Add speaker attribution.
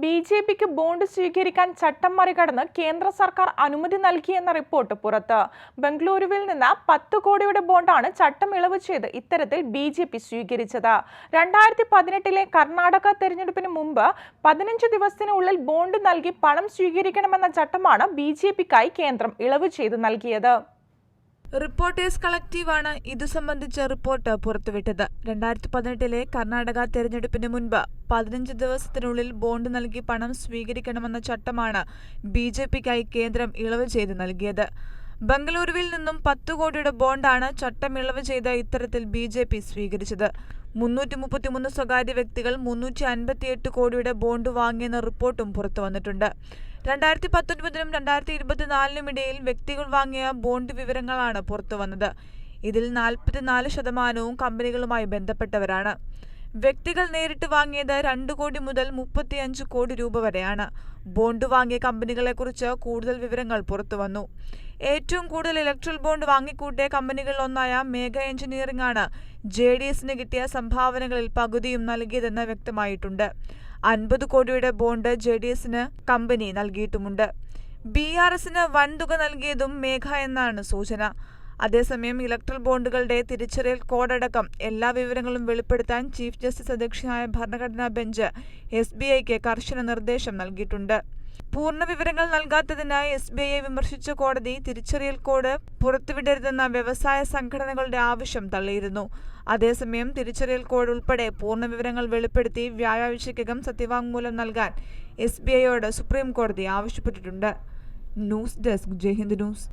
Speaker 1: B J പിക്ക് bond സ്വീകരിക്കാൻ ചട്ടം മറികടന്ന് കേന്ദ്ര സർക്കാർ അനുമതി നൽകിയെന്ന റിപ്പോർട്ട് പുറത്ത്. ബംഗളൂരുവിൽ നിന്ന് പത്ത് കോടിയുടെ ബോണ്ടാണ് ചട്ടം ഇളവ് ചെയ്ത് ഇത്തരത്തിൽ ബി ജെ പി സ്വീകരിച്ചത്. രണ്ടായിരത്തി പതിനെട്ടിലെ കർണാടക തെരഞ്ഞെടുപ്പിന് മുമ്പ് പതിനഞ്ച് ദിവസത്തിനുള്ളിൽ ബോണ്ട് നൽകി പണം സ്വീകരിക്കണമെന്ന ചട്ടമാണ് ബി ജെ പിക്കായി കേന്ദ്രം ഇളവ് ചെയ്ത് നൽകിയത്.
Speaker 2: റിപ്പോർട്ടേഴ്സ് കളക്റ്റീവാണ് ഇതു സംബന്ധിച്ച റിപ്പോർട്ട് പുറത്തുവിട്ടത്. രണ്ടായിരത്തി പതിനെട്ടിലെ കർണാടക തെരഞ്ഞെടുപ്പിന് മുൻപ് പതിനഞ്ച് ദിവസത്തിനുള്ളിൽ ബോണ്ട് നൽകി പണം സ്വീകരിക്കണമെന്ന ചട്ടമാണ് ബി കേന്ദ്രം ഇളവ് ചെയ്ത് നൽകിയത്. ബംഗളൂരുവിൽ നിന്നും പത്ത് കോടിയുടെ ബോണ്ടാണ് ചട്ടമിളവ് ചെയ്ത ഇത്തരത്തിൽ ബി ജെ പി സ്വീകരിച്ചത്. മുന്നൂറ്റി മുപ്പത്തിമൂന്ന് സ്വകാര്യ വ്യക്തികൾ മുന്നൂറ്റി അൻപത്തിയെട്ട് കോടിയുടെ ബോണ്ട് വാങ്ങിയെന്ന റിപ്പോർട്ടും പുറത്തു വന്നിട്ടുണ്ട്. രണ്ടായിരത്തി പത്തൊൻപതിനും രണ്ടായിരത്തി ഇരുപത്തിനാലിനും ഇടയിൽ വ്യക്തികൾ വാങ്ങിയ ബോണ്ട് വിവരങ്ങളാണ് പുറത്തു വന്നത്. ഇതിൽ നാൽപ്പത്തിനാല് ശതമാനവും കമ്പനികളുമായി ബന്ധപ്പെട്ടവരാണ്. വ്യക്തികൾ നേരിട്ട് വാങ്ങിയത് രണ്ട് കോടി മുതൽ മുപ്പത്തിയഞ്ച് കോടി രൂപ വരെയാണ്. ബോണ്ട് വാങ്ങിയ കമ്പനികളെക്കുറിച്ച് കൂടുതൽ വിവരങ്ങൾ പുറത്തുവന്നു ഏറ്റവും കൂടുതൽ ഇലക്ട്രൽ ബോണ്ട് വാങ്ങിക്കൂട്ടിയ കമ്പനികളിൽ ഒന്നായ മേഘ എഞ്ചിനീയറിംഗ് ആണ് ജെ ഡി എസിന് കിട്ടിയ സംഭാവനകളിൽ പകുതിയും നൽകിയതെന്ന് വ്യക്തമായിട്ടുണ്ട്. അൻപത് കോടിയുടെ ബോണ്ട് ജെ ഡി എസിന് കമ്പനി നൽകിയിട്ടുമുണ്ട്. ബി ആർ എസിന് വൻതുക നൽകിയതും മേഘ എന്നാണ് സൂചന. അതേസമയം ഇലക്ട്രൽ ബോണ്ടുകളുടെ തിരിച്ചറിയൽ കോഡടക്കം എല്ലാ വിവരങ്ങളും വെളിപ്പെടുത്താൻ ചീഫ് ജസ്റ്റിസ് അധ്യക്ഷനായ ഭരണഘടനാ ബെഞ്ച് എസ് ബി ഐക്ക് കർശന നിർദ്ദേശം നൽകിയിട്ടുണ്ട്. പൂർണ വിവരങ്ങൾ നൽകാത്തതിനായി എസ് ബി ഐയെ വിമർശിച്ച കോടതി തിരിച്ചറിയൽ കോഡ് പുറത്തുവിടരുതെന്ന വ്യവസായ സംഘടനകളുടെ ആവശ്യം തള്ളിയിരുന്നു. അതേസമയം തിരിച്ചറിയൽ കോഡ് ഉൾപ്പെടെ പൂർണ വിവരങ്ങൾ വെളിപ്പെടുത്തി വ്യാഴാഴ്ചയ്ക്കകം സത്യവാങ്മൂലം നൽകാൻ എസ് ബി ഐയോട് സുപ്രീം കോടതി ആവശ്യപ്പെട്ടിട്ടുണ്ട്. News desk Jaihind news.